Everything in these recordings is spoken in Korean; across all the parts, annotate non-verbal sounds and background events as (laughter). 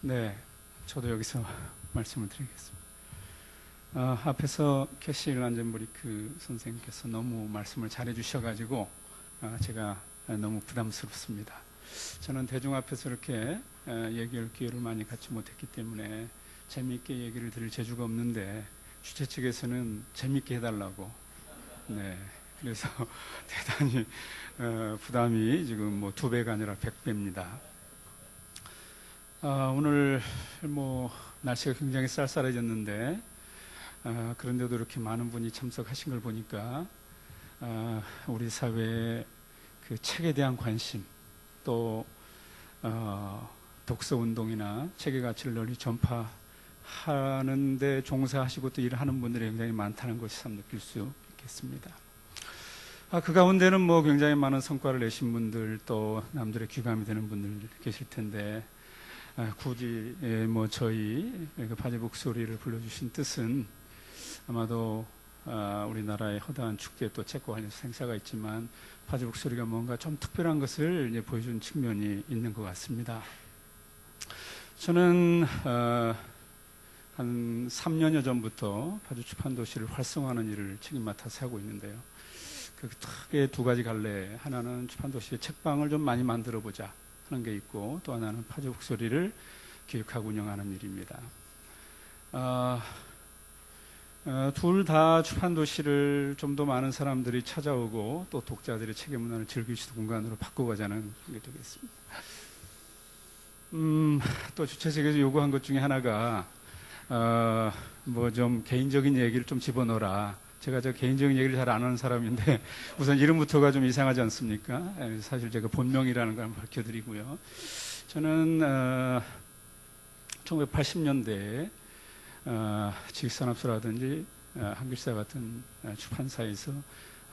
네, 저도 여기서 (laughs) 말씀을 드리겠습니다. 어, 앞에서 캐시 란젠브리크 선생님께서 너무 말씀을 잘해 주셔가지고 어, 제가 너무 부담스럽습니다. 저는 대중 앞에서 이렇게 어, 얘기할 기회를 많이 갖지 못했기 때문에 재미있게 얘기를 드릴 재주가 없는데 주최 측에서는 재미있게 해달라고 네 그래서 (laughs) 대단히 어, 부담이 지금 뭐 두 배가 아니라 백 배입니다. 아, 오늘 뭐 날씨가 굉장히 쌀쌀해졌는데 아, 그런데도 이렇게 많은 분이 참석하신 걸 보니까 아, 우리 사회의 그 책에 대한 관심 또 어, 독서 운동이나 책의 가치를 널리 전파하는데 종사하시고 또 일을 하는 분들이 굉장히 많다는 것을 참 느낄 수 있겠습니다. 아, 그 가운데는 뭐 굉장히 많은 성과를 내신 분들 또 남들의 귀감이 되는 분들 계실 텐데 아, 굳이 예, 뭐 저희 그 바지 목소리를 불러주신 뜻은 아마도 아, 우리나라의 허다한 축제 또 책과 관련해서 행사가 있지만 바지 목소리가 뭔가 좀 특별한 것을 보여준 측면이 있는 것 같습니다. 저는 어, 한 3년여 전부터 파주 출판 도시를 활성화하는 일을 책임 맡아서 하고 있는데요. 그 크게 두 가지 갈래 하나는 출판 도시의 책방을 좀 많이 만들어 보자. 하는 게 있고 또 하나는 파주 북소리를 기획하고 운영하는 일입니다. 어, 어, 둘다 출판 도시를 좀 더 많은 사람들이 찾아오고 또 독자들의 책의 문화를 즐길 수 있는 공간으로 바꿔가자는 게 되겠습니다. 음, 또 주최 측에서 요구한 것 중에 하나가 어, 뭐 좀 개인적인 얘기를 좀 집어넣어라. 제가 저 개인적인 얘기를 잘 안 하는 사람인데 (laughs) 우선 이름부터가 좀 이상하지 않습니까? 예, 사실 제가 본명이라는 걸 밝혀드리고요. 저는 어, 1980년대에 어, 지식산업소라든지 어, 한글사 같은 어, 출판사에서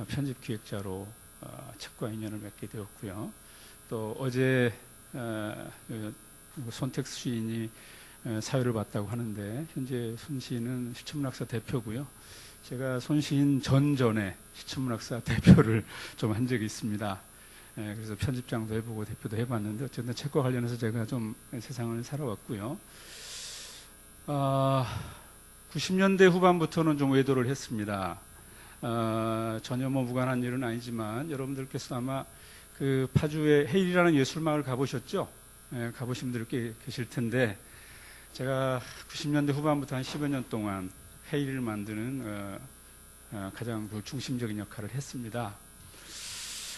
편집 기획자로 어, 책과 인연을 맺게 되었고요. 또 어제 어, 그 손택수 시인이 어, 사회를 봤다고 하는데 현재 손 시인은 실천문학사 대표고요. 제가 손시인 전전에 시천문학사 대표를 (laughs) 좀 한 적이 있습니다. 예, 그래서 편집장도 해보고 대표도 해봤는데 어쨌든 책과 관련해서 제가 좀 세상을 살아왔고요. 아, 90년대 후반부터는 좀 외도를 했습니다. 아, 전혀 뭐 무관한 일은 아니지만 여러분들께서 아마 그 파주의 헤일이라는 예술마을 가보셨죠? 예, 가보신 분들 꽤 계실 텐데 제가 90년대 후반부터 한 10여 년 동안 회의를 만드는 어, 어, 가장 그 중심적인 역할을 했습니다.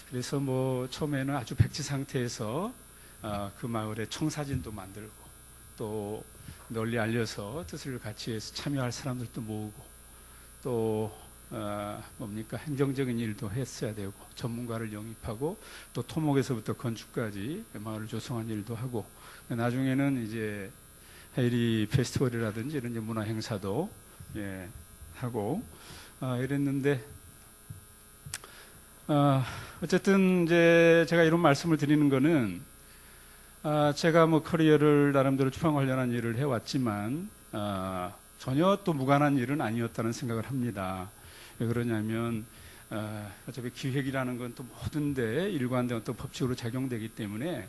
그래서 뭐 처음에는 아주 백지 상태에서 어, 그 마을에 청사진도 만들고 또 널리 알려서 뜻을 같이 해서 참여할 사람들도 모으고 또 어, 뭡니까 행정적인 일도 했어야 되고 전문가를 영입하고 또 토목에서부터 건축까지 마을을 조성한 일도 하고 나중에는 이제 헤이리 페스티벌이라든지 이런 문화 행사도 예, 하고 아, 이랬는데 아, 어쨌든 이제 제가 이런 말씀을 드리는 거는 아, 제가 뭐 커리어를 나름대로 출판 관련한 일을 해왔지만 아, 전혀 또 무관한 일은 아니었다는 생각을 합니다. 왜 그러냐면 아, 어차피 기획이라는 건 또 모든데 일관된 어떤 법칙으로 작용되기 때문에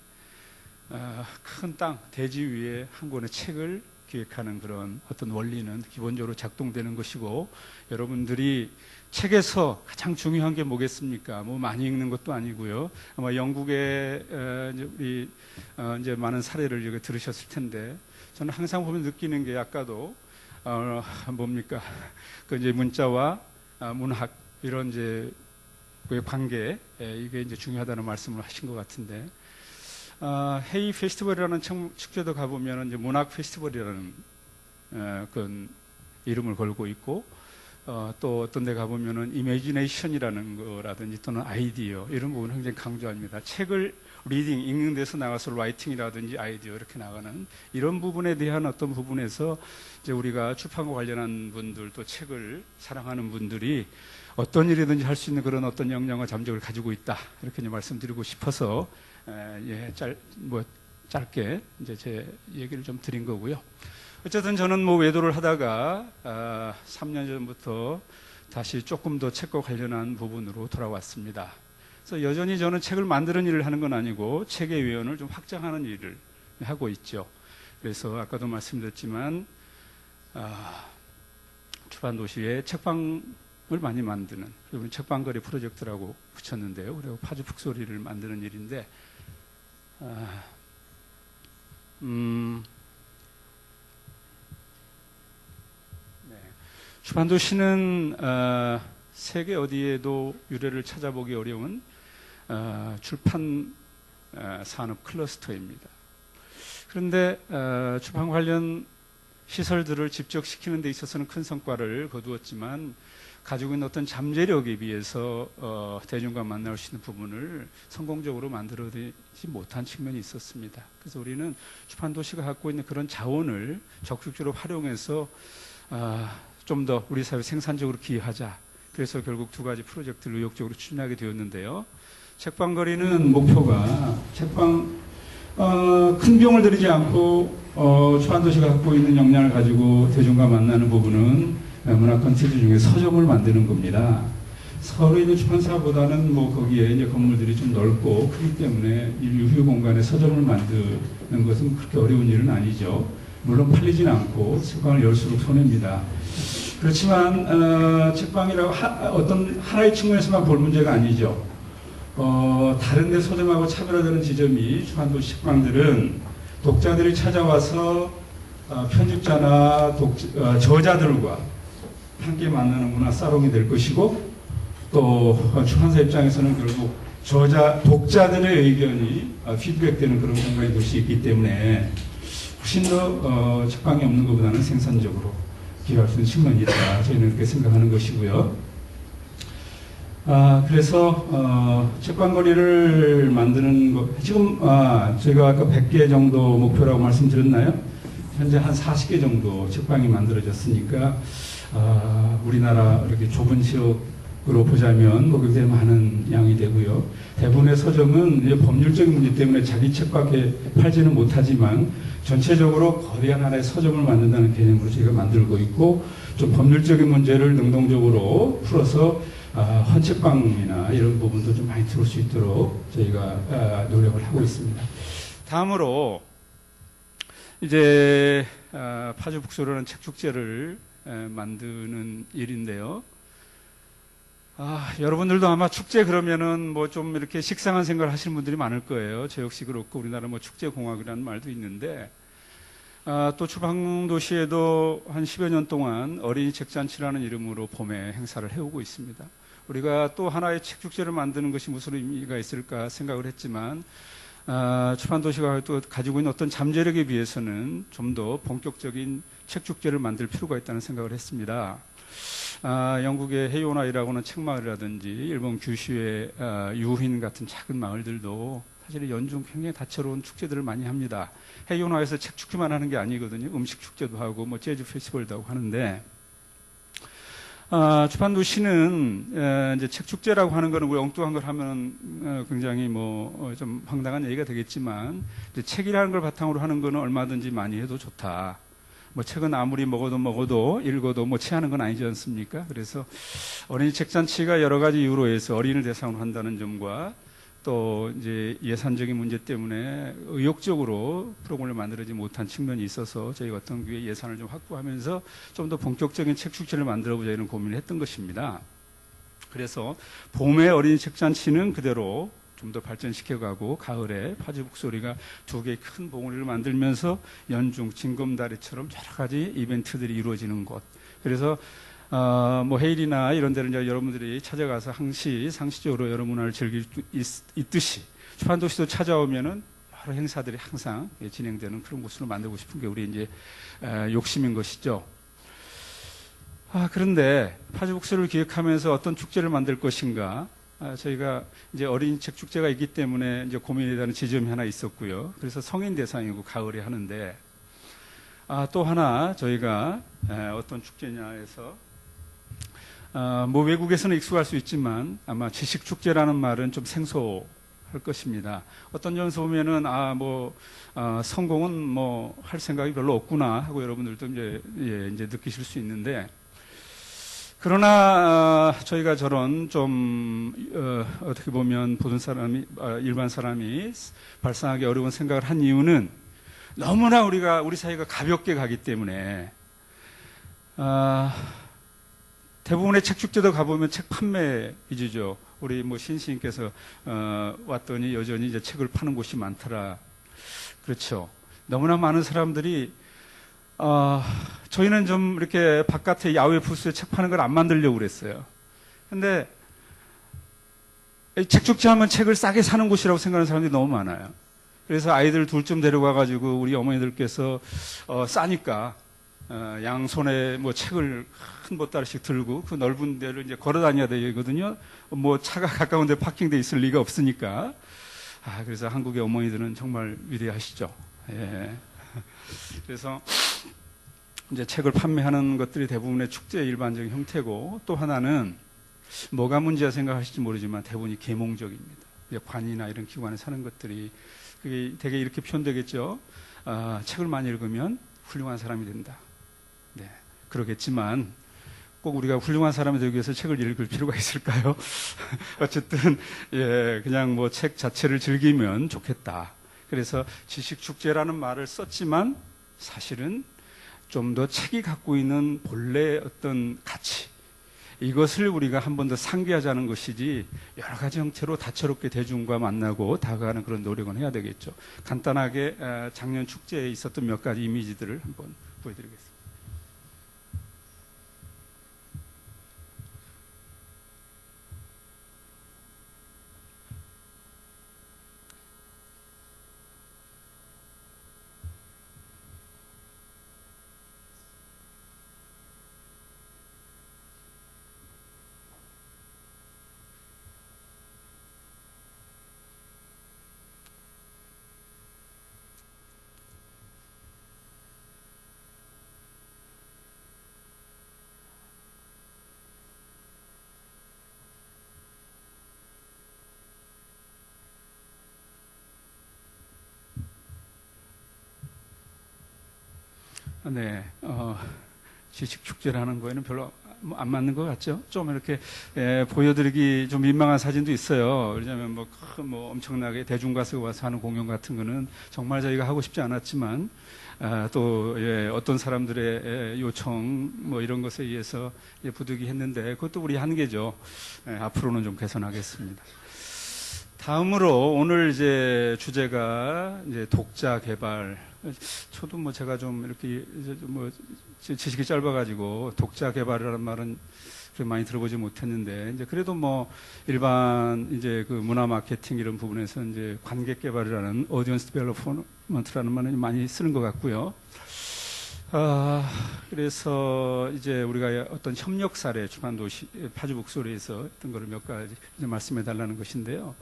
아, 큰땅 대지 위에 한 권의 책을 기획하는 그런 어떤 원리는 기본적으로 작동되는 것이고 여러분들이 책에서 가장 중요한 게 뭐겠습니까? 뭐 많이 읽는 것도 아니고요. 아마 영국의 우리 어, 이제 많은 사례를 들으셨을 텐데 저는 항상 보면 느끼는 게 아까도 어 뭡니까? 그 이제 문자와 아, 문학 이런 이제 그 관계 이게 이제 중요하다는 말씀을 하신 것 같은데 어, 헤이 페스티벌이라는 축제도 가보면 이제 문학 페스티벌이라는 어, 그 이름을 걸고 있고 어, 또 어떤 데 가보면은 이미지네이션이라는 거라든지 또는 아이디어 이런 부분을 굉장히 강조합니다. 책을 리딩 읽는 데서 나가서 라이팅이라든지 아이디어 이렇게 나가는 이런 부분에 대한 어떤 부분에서 이제 우리가 출판과 관련한 분들 또 책을 사랑하는 분들이 어떤 일이든지 할 수 있는 그런 어떤 역량과 잠적을 가지고 있다 이렇게 말씀드리고 싶어서 예, 짧, 뭐 짧게 이제 제 얘기를 좀 드린 거고요. 어쨌든 저는 뭐 외도를 하다가 아, 3년 전부터 다시 조금 더 책과 관련한 부분으로 돌아왔습니다. 그래서 여전히 저는 책을 만드는 일을 하는 건 아니고 책의 외연을 좀 확장하는 일을 하고 있죠. 그래서 아까도 말씀드렸지만 아, 출판 도시에 책방을 많이 만드는 그리고 책방거리 프로젝트라고 붙였는데요. 그리고 파주 북소리를 만드는 일인데 아, 음, 네. 출판 도시는 어, 세계 어디에도 유래를 찾아보기 어려운 어, 출판 어, 산업 클러스터입니다. 그런데 어, 출판 관련 시설들을 집적시키는 데 있어서는 큰 성과를 거두었지만 가지고 있는 어떤 잠재력에 비해서 어, 대중과 만날 수 있는 부분을 성공적으로 만들어내지 못한 측면이 있었습니다. 그래서 우리는 출판 도시가 갖고 있는 그런 자원을 적극적으로 활용해서 아, 좀더 우리 사회 생산적으로 기여하자. 그래서 결국 두 가지 프로젝트를 의욕적으로 추진하게 되었는데요. 책방거리는 목표가 책방 어, 큰 비용을 들이지 않고 어, 초안도시가 갖고 있는 역량을 가지고 대중과 만나는 부분은 어, 문화 컨텐츠 중에 서점을 만드는 겁니다. 서울에 있는 출판사보다는 뭐 거기에 이제 건물들이 좀 넓고 크기 때문에 이 유휴 공간에 서점을 만드는 것은 그렇게 어려운 일은 아니죠. 물론 팔리지는 않고 책방을 열수록 손해입니다. 그렇지만 어, 책방이라고 하, 어떤 하나의 측면에서만 볼 문제가 아니죠. 어, 다른 데 서점하고 차별화되는 지점이 주한도 식빵들은 독자들이 찾아와서 어, 편집자나 독, 어, 저자들과 함께 만나는 문화 사롱이 될 것이고 또 어, 출판사 입장에서는 결국 저자 독자들의 의견이 어, 피드백되는 그런 공간이 될 수 있기 때문에 훨씬 더 어, 책방이 없는 것보다는 생산적으로 기여할 수 있는 측면이 있다. 저희는 그렇게 생각하는 것이고요. 아, 그래서, 어, 책방거리를 만드는 거, 지금, 아, 저희가 아까 100개 정도 목표라고 말씀드렸나요? 현재 한 40개 정도 책방이 만들어졌으니까, 아, 우리나라 이렇게 좁은 지역으로 보자면, 뭐 굉장히 많은 양이 되고요. 대부분의 서점은 법률적인 문제 때문에 자기 책밖에 팔지는 못하지만, 전체적으로 거대한 하나의 서점을 만든다는 개념으로 저희가 만들고 있고, 좀 법률적인 문제를 능동적으로 풀어서 아, 헌책방이나 이런 부분도 좀 많이 들어올 수 있도록 저희가 아, 노력을 하고 있습니다. 다음으로 이제 아, 파주 북소라는 책 축제를 에, 만드는 일인데요. 아, 여러분들도 아마 축제 그러면은 뭐 좀 이렇게 식상한 생각을 하시는 분들이 많을 거예요. 저 역시 그렇고 우리나라 뭐 축제공학이라는 말도 있는데 아, 또 추방도시에도 한 10여 년 동안 어린이 책잔치라는 이름으로 봄에 행사를 해오고 있습니다. 우리가 또 하나의 책 축제를 만드는 것이 무슨 의미가 있을까 생각을 했지만 아, 출판도시가 또 가지고 있는 어떤 잠재력에 비해서는 좀 더 본격적인 책축제를 만들 필요가 있다는 생각을 했습니다. 아, 영국의 헤이오나이라고는 책마을이라든지 일본 규슈의 아, 유흰 같은 작은 마을들도 사실 연중 굉장히 다채로운 축제들을 많이 합니다. 헤이오나에서 책 축제만 하는 게 아니거든요. 음식 축제도 하고 뭐 재즈 페스티벌도 하고 하는데 아, 주판도 시는 에, 이제 책 축제라고 하는 거는 우리 엉뚱한 걸 하면 어, 굉장히 뭐좀 황당한 얘기가 되겠지만 이제 책이라는 걸 바탕으로 하는 거는 얼마든지 많이 해도 좋다. 뭐 책은 아무리 먹어도 먹어도 읽어도 뭐 체하는 건 아니지 않습니까? 그래서 어린이 책 잔치가 여러 가지 이유로 해서 어린이를 대상으로 한다는 점과 또 이제 예산적인 문제 때문에 의욕적으로 프로그램을 만들어지 못한 측면이 있어서 저희가 어떤 교회 예산을 좀 확보하면서 좀 더 본격적인 책 축제를 만들어보자 이런 고민을 했던 것입니다. 그래서 봄에 어린이 책잔치는 그대로 좀더 발전시켜가고 가을에 파주 북소리가 두 개의 큰 봉우리를 만들면서 연중 징검다리처럼 여러 가지 이벤트들이 이루어지는 곳. 그래서 어, 뭐 헤일이나 이런 데를 이제 여러분들이 찾아가서 항시 상시적으로 여러 문화를 즐길 수 있, 듯이 출판도시도 찾아오면은 여러 행사들이 항상 진행되는 그런 곳으로 만들고 싶은 게 우리 이제 에, 욕심인 것이죠. 아, 그런데 파주북소를 기획하면서 어떤 축제를 만들 것인가? 아, 저희가 이제 어린이 책 축제가 있기 때문에 이제 고민에 대한 지점이 하나 있었고요. 그래서 성인 대상이고 가을에 하는데 아, 또 하나 저희가 에, 어떤 축제냐 해서 어, 뭐 외국에서는 익숙할 수 있지만 아마 지식 축제라는 말은 좀 생소 할 것입니다. 어떤 점에서 보면은 아뭐 어, 성공은 뭐 할 생각이 별로 없구나 하고 여러분들도 이제 예, 이제 느끼실 수 있는데 그러나 어, 저희가 저런 좀 어, 떻게 보면 보는 사람이 어, 일반 사람이 발상하기 어려운 생각을 한 이유는 너무나 우리가 우리 사회가 가볍게 가기 때문에 아, 대부분의 책 축제도 가보면 책 판매 위주죠. 우리 뭐 신시님께서 어, 왔더니 여전히 이제 책을 파는 곳이 많더라. 그렇죠. 너무나 많은 사람들이 어, 저희는 좀 이렇게 바깥에 야외 부스에 책 파는 걸 안 만들려고 그랬어요. 근데 책 축제 하면 책을 싸게 사는 곳이라고 생각하는 사람들이 너무 많아요. 그래서 아이들 둘좀 데려가 가지고 우리 어머니들께서 어, 싸니까 어, 양손에 뭐 책을 한 보따리씩 들고 그 넓은 데를 이제 걸어 다녀야 되거든요. 뭐 차가 가까운 데 파킹돼 있을 리가 없으니까. 아, 그래서 한국의 어머니들은 정말 위대하시죠. 예. 그래서 이제 책을 판매하는 것들이 대부분의 축제의 일반적인 형태고 또 하나는 뭐가 문제야 생각하실지 모르지만 대부분이 계몽적입니다. 관이나 이런 기관에 사는 것들이 그게 되게 이렇게 표현되겠죠. 아, 책을 많이 읽으면 훌륭한 사람이 된다. 네, 그러겠지만 꼭 우리가 훌륭한 사람이 되기 위해서 책을 읽을 필요가 있을까요? (laughs) 어쨌든 예, 그냥 뭐 책 자체를 즐기면 좋겠다. 그래서 지식 축제라는 말을 썼지만 사실은 좀 더 책이 갖고 있는 본래 어떤 가치 이것을 우리가 한 번 더 상기하자는 것이지 여러 가지 형태로 다채롭게 대중과 만나고 다가가는 그런 노력은 해야 되겠죠. 간단하게 작년 축제에 있었던 몇 가지 이미지들을 한번 보여드리겠습니다. 네, 어, 지식 축제라는 거에는 별로 안 맞는 것 같죠? 좀 이렇게 예, 보여드리기 좀 민망한 사진도 있어요. 왜냐하면 뭐, 뭐 엄청나게 대중가수가 와서 하는 공연 같은 거는 정말 저희가 하고 싶지 않았지만 아, 또 예, 어떤 사람들의 예, 요청 뭐 이런 것에 의해서 예, 부득이했는데 그것도 우리 한계죠. 예, 앞으로는 좀 개선하겠습니다. 다음으로 오늘 이제 주제가 이제 독자 개발 저도 뭐 제가 좀 이렇게 뭐 지식이 짧아가지고 독자 개발이라는 말은 많이 들어보지 못했는데 이제 그래도 뭐 일반 이제 그 문화 마케팅 이런 부분에서 이제 관객 개발이라는 오디언스 디벨로먼트라는 말을 많이 쓰는 것 같고요. 아, 그래서 이제 우리가 어떤 협력 사례 주간도시 파주 북소리에서 어떤 거를 몇 가지 말씀해 달라는 것인데요.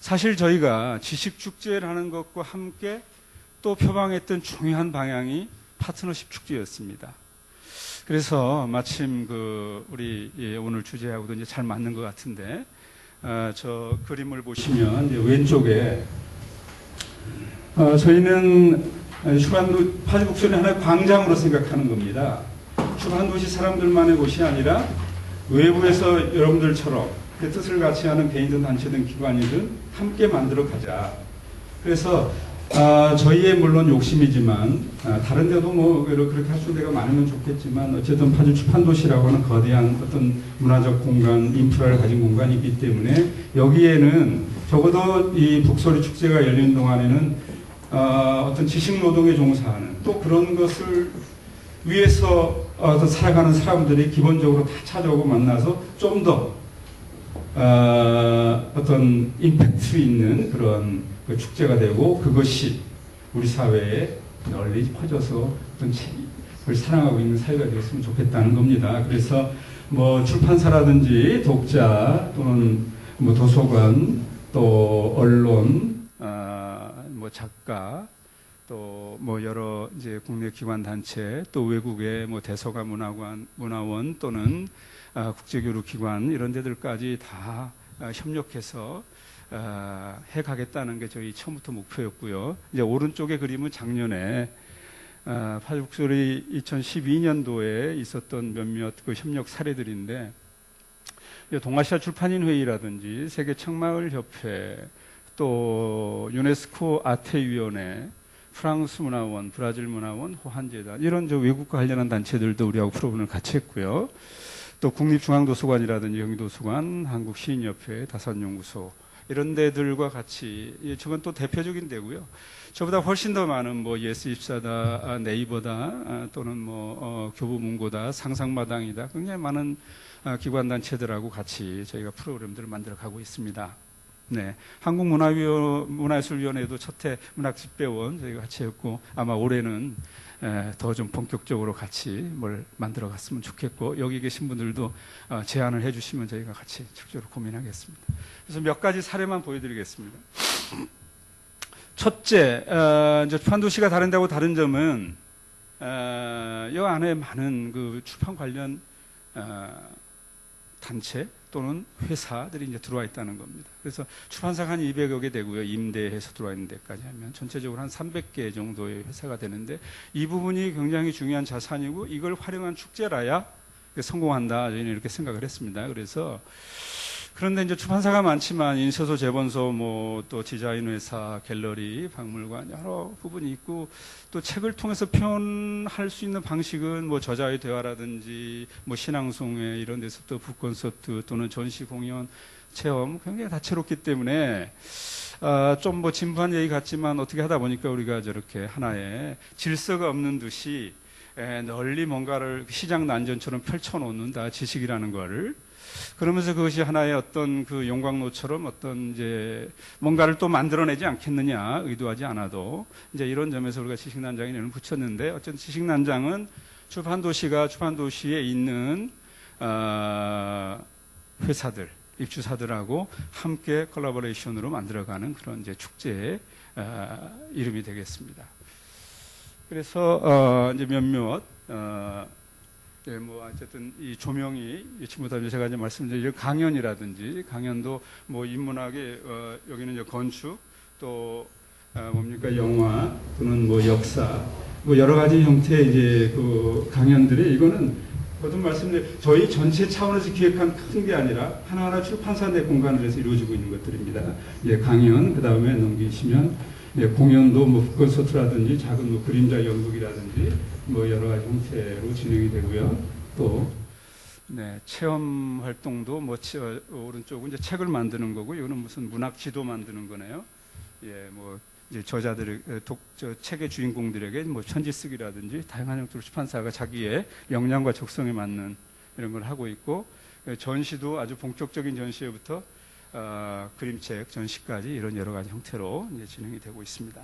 사실 저희가 지식 축제라는 것과 함께 또 표방했던 중요한 방향이 파트너십 축제였습니다. 그래서 마침 그 우리 예, 오늘 주제하고도 이제 잘 맞는 것 같은데 어, 저 그림을 보시면 왼쪽에 어, 저희는 슈반도 파주북소리 하나의 광장으로 생각하는 겁니다. 슈반도시 사람들만의 곳이 아니라 외부에서 여러분들처럼 그 뜻을 같이 하는 개인든 단체든 기관이든 함께 만들어 가자. 그래서 아, 저희의 물론 욕심이지만 아, 다른 데도 뭐 그렇게 할 수 있는 데가 많으면 좋겠지만 어쨌든 파주 출판도시라고 하는 거대한 어떤 문화적 공간, 인프라를 가진 공간이기 때문에 여기에는 적어도 이 북소리 축제가 열리는 동안에는 어, 어떤 지식 노동에 종사하는 또 그런 것을 위해서 어떤 살아가는 사람들이 기본적으로 다 찾아오고 만나서 좀더 어, 어떤 임팩트 있는 그런 그 축제가 되고 그것이 우리 사회에 널리 퍼져서 어떤 책을 사랑하고 있는 사회가 되었으면 좋겠다는 겁니다. 그래서 뭐 출판사라든지 독자 또는 뭐 도서관 또 언론 어, 뭐 작가 또 뭐 여러 이제 국내 기관 단체 또 외국의 뭐 대서관 문화관 문화원 또는 아, 국제교류 기관 이런 데들까지 다 아, 협력해서 아, 해가겠다는 게 저희 처음부터 목표였고요. 이제 오른쪽의 그림은 작년에 파죽소리 2012년도에 있었던 몇몇 그 협력 사례들인데 동아시아 출판인 회의라든지 세계 청마을 협회 또 유네스코 아태위원회 프랑스 문화원, 브라질 문화원, 호한재단 이런 저 외국과 관련한 단체들도 우리하고 프로그램을 같이 했고요. 또 국립중앙도서관이라든지 경기도서관, 한국시인협회, 다산연구소 이런 데들과 같이 예, 저건 또 대표적인 데고요. 저보다 훨씬 더 많은 뭐 예스24다, 아, 네이버다, 아, 또는 뭐 어, 교보문고다, 상상마당이다 굉장히 많은 아, 기관 단체들하고 같이 저희가 프로그램들을 만들어 가고 있습니다. 네, 한국문화위원 문화예술위원회도 첫해 문학집배원 저희가 같이 했고 아마 올해는 더 좀 본격적으로 같이 뭘 만들어 갔으면 좋겠고 여기 계신 분들도 어, 제안을 해주시면 저희가 같이 적극적으로 고민하겠습니다. 그래서 몇 가지 사례만 보여드리겠습니다. 첫째, 어, 이제 출판도시가 다른다고 다른 점은 어, 이 안에 많은 그 출판 관련 어, 단체 또는 회사들이 이제 들어와 있다는 겁니다. 그래서 출판사가 한 200여 개 되고요. 임대해서 들어와 있는 데까지 하면 전체적으로 한 300개 정도의 회사가 되는데 이 부분이 굉장히 중요한 자산이고 이걸 활용한 축제라야 성공한다. 저희는 이렇게 생각을 했습니다. 그래서 그런데 이제 출판사가 많지만 인쇄소, 재본소, 뭐 또 디자인 회사, 갤러리, 박물관 여러 부분이 있고 또 책을 통해서 표현할 수 있는 방식은 뭐 저자의 대화라든지 뭐 신앙송회 이런 데서 또 북콘서트 또는 전시 공연 체험 굉장히 다채롭기 때문에 아, 좀뭐 진부한 얘기 같지만 어떻게 하다 보니까 우리가 저렇게 하나의 질서가 없는 듯이 에, 널리 뭔가를 시장 난전처럼 펼쳐놓는다 지식이라는 거를 그러면서 그것이 하나의 어떤 그 용광로처럼 어떤 이제 뭔가를 또 만들어내지 않겠느냐 의도하지 않아도 이제 이런 점에서 우리가 지식난장에 이름을 붙였는데 어쨌든 지식난장은 출판도시가 출판도시에 있는 어, 회사들 입주사들하고 함께 콜라보레이션으로 만들어가는 그런 이제 축제의 어, 이름이 되겠습니다. 그래서 어, 이제 몇몇 어, 예, 뭐 어쨌든 이 조명이 이 친구들 제가 이제 말씀드린 강연이라든지 강연도 뭐 인문학의 어, 여기는 이제 건축 또 어, 뭡니까 영화 또는 뭐 역사 뭐 여러 가지 형태의 이제 그 강연들이 이거는 거듭 말씀드린 저희 전체 차원에서 기획한 큰 게 아니라 하나하나 출판사 내 공간을 해서 이루어지고 있는 것들입니다. 예, 강연 그 다음에 넘기시면 예, 공연도 뭐 콘서트라든지 작은 뭐 그림자 연극이라든지 뭐 여러 가지 형태로 진행이 되고요. 또 네, 체험 활동도 뭐 치- 어, 오른쪽은 이제 책을 만드는 거고 이거는 무슨 문학 지도 만드는 거네요. 예, 뭐 이제 저자들 독, 저 책의 주인공들에게 뭐 편지 쓰기라든지 다양한 형태로 출판사가 자기의 역량과 적성에 맞는 이런 걸 하고 있고 예, 전시도 아주 본격적인 전시회부터 어, 그림책 전시까지 이런 여러 가지 형태로 이제 진행이 되고 있습니다.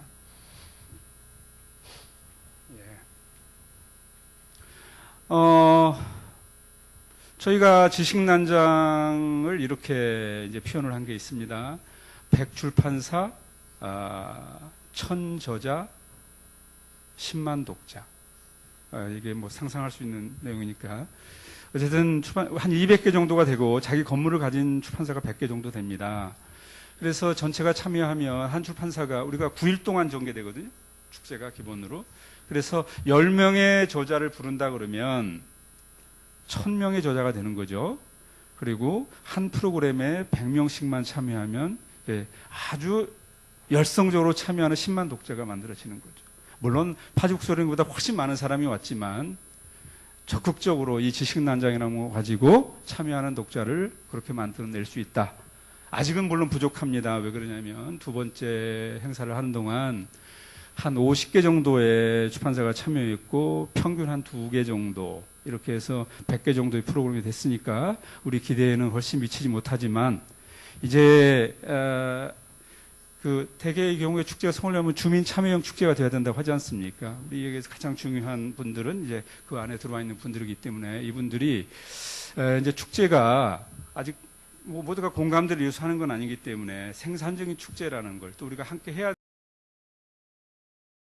예. 어, 저희가 지식난장을 이렇게 이제 표현을 한 게 있습니다. 백출판사, 아, 천 저자, 10만 독자. 아, 이게 뭐 상상할 수 있는 내용이니까. 어쨌든 출판, 한 200개 정도가 되고 자기 건물을 가진 출판사가 100개 정도 됩니다. 그래서 전체가 참여하면 한 출판사가 우리가 9일 동안 전개되거든요. 축제가 기본으로. 그래서 10명의 저자를 부른다 그러면 1000명의 저자가 되는 거죠. 그리고 한 프로그램에 100명씩만 참여하면 예, 아주 열성적으로 참여하는 10만 독자가 만들어지는 거죠. 물론 파죽소리보다 훨씬 많은 사람이 왔지만 적극적으로 이 지식 난장이라는 거 가지고 참여하는 독자를 그렇게 만들어낼 수 있다. 아직은 물론 부족합니다. 왜 그러냐면 두 번째 행사를 하는 동안 한 50개 정도의 출판사가 참여했고 평균 한 두 개 정도 이렇게 해서 100개 정도의 프로그램이 됐으니까 우리 기대에는 훨씬 미치지 못하지만 이제 어, 그 대개의 경우에 축제가 성하려면 주민 참여형 축제가 돼야 된다고 하지 않습니까? 우리에게서 가장 중요한 분들은 이제 그 안에 들어와 있는 분들이기 때문에 이분들이 에, 이제 축제가 아직 뭐 모두가 공감대를 위해서 하는 건 아니기 때문에 생산적인 축제라는 걸 또 우리가 함께 해야